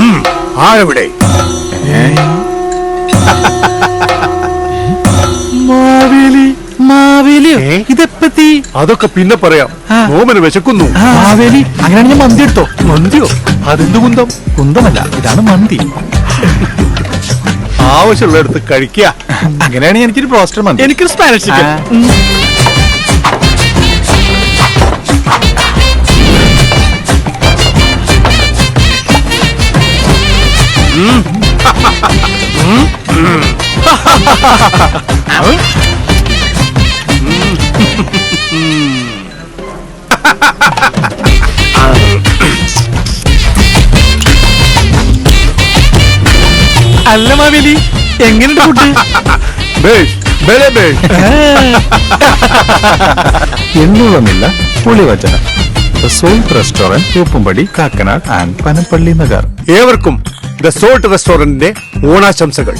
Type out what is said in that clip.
ഉം, ആരെവിടെ? മാവേലി. മാവേലിയോ? ഇതെപ്പത്തി അതൊക്കെ പിന്നെ പറയാം. നോമന് വിശക്കുന്നു. മാവേലി അങ്ങനെയാണെങ്കിൽ ഞാൻ മന്തി എടുത്തോ? മന്തിയോ? അതെന്ത് കുന്തം? കുന്തമല്ല ഇതാണ് മന്തി. ആവശ്യമുള്ളടത്ത് കഴിക്കുക. അങ്ങനെയാണ് എനിക്കൊരു പ്രോസ്റ്റർ മന്തി. എനിക്കൊരു സ്പാനിഷ് അല്ല മാവേലി എങ്ങനെയുണ്ട് ഫുഡ്. എണ്ണുള്ളമില്ല പുളിവചന. Restaurant Thoppumpady Kakkanad and Panampilly Nagar. ഏവർക്കും ദ സോൾട്ട് റെസ്റ്റോറന്റിന്റെ ഓണാശംസകൾ